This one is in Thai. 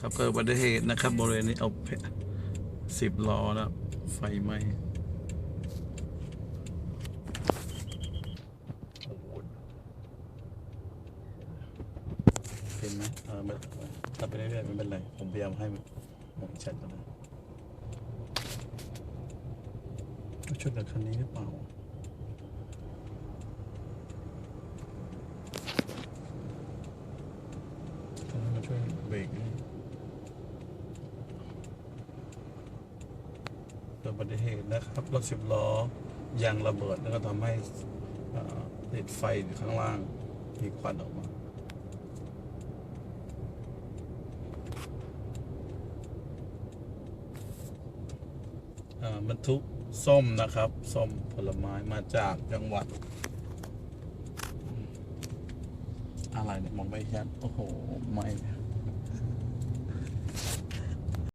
ครับเกิดอุบัติเหตุนะครับบริเวณนี้เอาสิบล้อแล้วไฟไหม้เป็นไหมเออไม่ตัดไปเรื่อยๆไม่เป็นไร ผมพยายามให้มันมองชัดแล้วนะชนกับคันนี้หรือเปล่าต้องให้มาช่วยเบรกด้วย เกิดอุบัติเหตุนะครับรถสิบล้อยางระเบิดแล้วก็ทำให้เอ่อติดไฟอยู่ข้างล่างมีควันออกมาบรรทุกส้มนะครับส้มผลไม้มาจากจังหวัด อะไรเนี่ยมองไม่ชัดโอ้โห ไม่